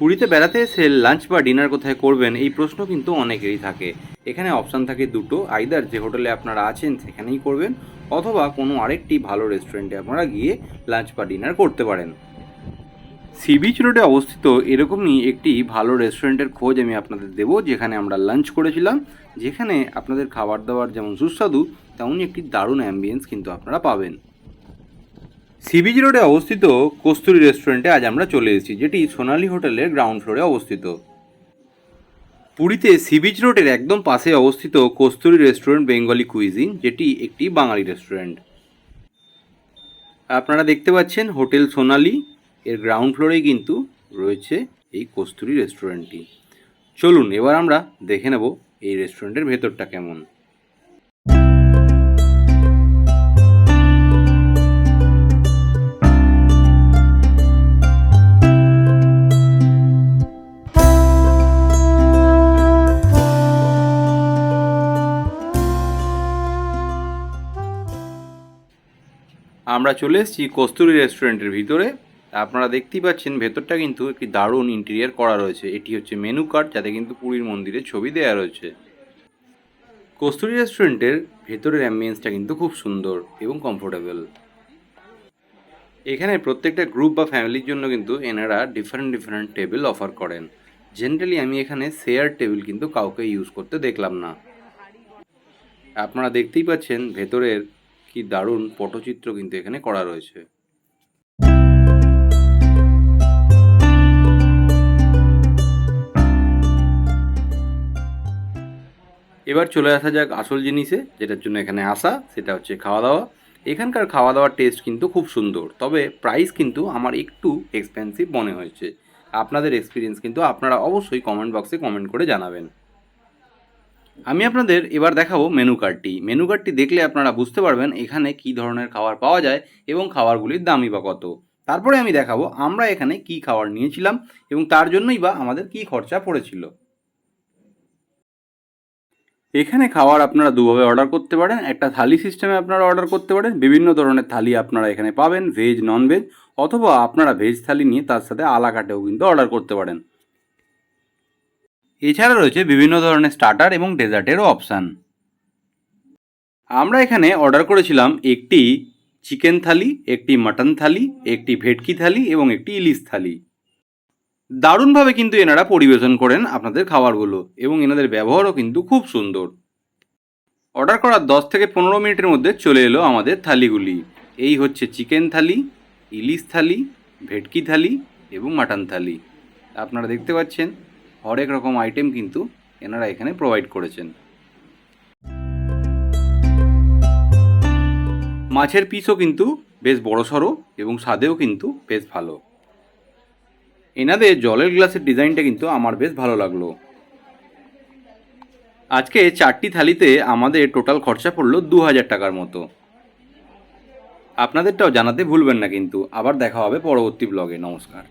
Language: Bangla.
পুরীতে বেড়াতে এসে লাঞ্চ বা ডিনার কোথায় করবেন, এই প্রশ্ন কিন্তু অনেকেরই থাকে। এখানে অপশান থাকে দুটো আইদার যে হোটেলে আপনারা আছেন সেখানেই করবেন, অথবা কোনো আরেকটি ভালো রেস্টুরেন্টে আপনারা গিয়ে লাঞ্চ বা ডিনার করতে পারেন। সি বিচ রোডে অবস্থিত এরকমই একটি ভালো রেস্টুরেন্টের খোঁজ আমি আপনাদের দেবো, যেখানে আমরা লাঞ্চ করেছিলাম। যেখানে আপনাদের খাবার দাবার যেমন সুস্বাদু, তেমনই একটি দারুণ অ্যাম্বিয়েন্স কিন্তু আপনারা পাবেন। সি বিচ রোডে অবস্থিত কস্তুরি রেস্টুরেন্টে আজ আমরা চলে এসেছি, যেটি সোনালি হোটেলের গ্রাউন্ড ফ্লোরে অবস্থিত। পুরীতে সি বিচ রোডের একদম পাশে অবস্থিত কস্তুরি রেস্টুরেন্ট বেঙ্গলি কুইজিন, যেটি একটি বাঙালি রেস্টুরেন্ট। আপনারা দেখতে পাচ্ছেন হোটেল সোনালি, এর গ্রাউন্ড ফ্লোরেই কিন্তু রয়েছে এই কস্তুরি রেস্টুরেন্টটি। চলুন, এবার আমরা দেখে নেব এই রেস্টুরেন্টের ভেতরটা কেমন। আমরা চলে এসেছি কস্তুরি রেস্টুরেন্টের ভিতরে। আপনারা দেখতেই পাচ্ছেন, ভেতরটা কিন্তু একটি দারুণ ইন্টেরিয়ার করা রয়েছে। এটি হচ্ছে মেনু কার্ড যাতে কিন্তু পুরীর মন্দিরের ছবি দেওয়া রয়েছে। কস্তুরি রেস্টুরেন্টের ভেতরের অ্যাম্বিয়েন্সটা কিন্তু খুব সুন্দর এবং কমফোর্টেবল এখানে প্রত্যেকটা গ্রুপ বা ফ্যামিলির জন্য কিন্তু এনারা ডিফারেন্ট ডিফারেন্ট টেবিল অফার করেন। জেনারেলি আমি এখানে শেয়ার টেবিল কিন্তু কাউকে ইউজ করতে দেখলাম না। আপনারা দেখতেই পাচ্ছেন, ভেতরের কি দারুণ পটচিত্র কিন্তু এখানে করা রয়েছে। এবার চলে আসা যাক আসল জিনিসে, যেটার জন্য এখানে আসা, সেটা হচ্ছে খাওয়া দাওয়া এখানকার খাওয়া দাওয়ার টেস্ট কিন্তু খুব সুন্দর, তবে প্রাইস কিন্তু আমার একটু এক্সপেন্সিভ মনে হয়েছে। আপনাদের এক্সপিরিয়েন্স কিন্তু আপনারা অবশ্যই কমেন্ট বক্সে কমেন্ট করে জানাবেন। আমি আপনাদের এবার দেখাবো মেনু কার্ডটি মেনু কার্ডটি দেখলে আপনারা বুঝতে পারবেন এখানে কী ধরনের খাবার পাওয়া যায় এবং খাবারগুলির দামই বা কত। তারপরে আমি দেখাবো আমরা এখানে কি খাবার নিয়েছিলাম এবং তার জন্যই বা আমাদের কি খরচা পড়েছিল। এখানে খাবার আপনারা দুভাবে অর্ডার করতে পারেন। একটা থালি সিস্টেমে আপনারা অর্ডার করতে পারেন। বিভিন্ন ধরনের থালি আপনারা এখানে পাবেন ভেজ নন ভেজ অথবা আপনারা ভেজ থালি নিয়ে তার সাথে আলাকাটেও কিন্তু অর্ডার করতে পারেন। এছাড়া রয়েছে বিভিন্ন ধরনের স্টার্টার এবং ডেজার্টেরও অপশান আমরা এখানে অর্ডার করেছিলাম একটি চিকেন থালি একটি মাটন থালি একটি ভেটকি থালি এবং একটি ইলিশ থালি দারুণভাবে কিন্তু এনারা পরিবেশন করেন আপনাদের খাবারগুলো এবং এনাদের ব্যবহারও কিন্তু খুব সুন্দর। অর্ডার করার দশ থেকে পনেরো মিনিটের মধ্যে চলে এলো আমাদের থালিগুলি এই হচ্ছে চিকেন থালি ইলিশ থালি ভেটকি থালি এবং মাটন থালি আপনারা দেখতে পাচ্ছেন। হরেক রকম আইটেম কিন্তু এনারা এখানে প্রোভাইড করেছেন। মাছের পিসও কিন্তু বেশ বড়সড় এবং স্বাদেও কিন্তু বেশ ভালো। এনাদের জলের গ্লাসের ডিজাইনটা কিন্তু আমার বেশ ভালো লাগল। আজকে চারটি থালিতে আমাদের টোটাল খরচা পড়ল দু হাজার টাকার মতো। আপনাদেরটাও জানাতে ভুলবেন না কিন্তু। আবার দেখা হবে পরবর্তী ব্লগে নমস্কার।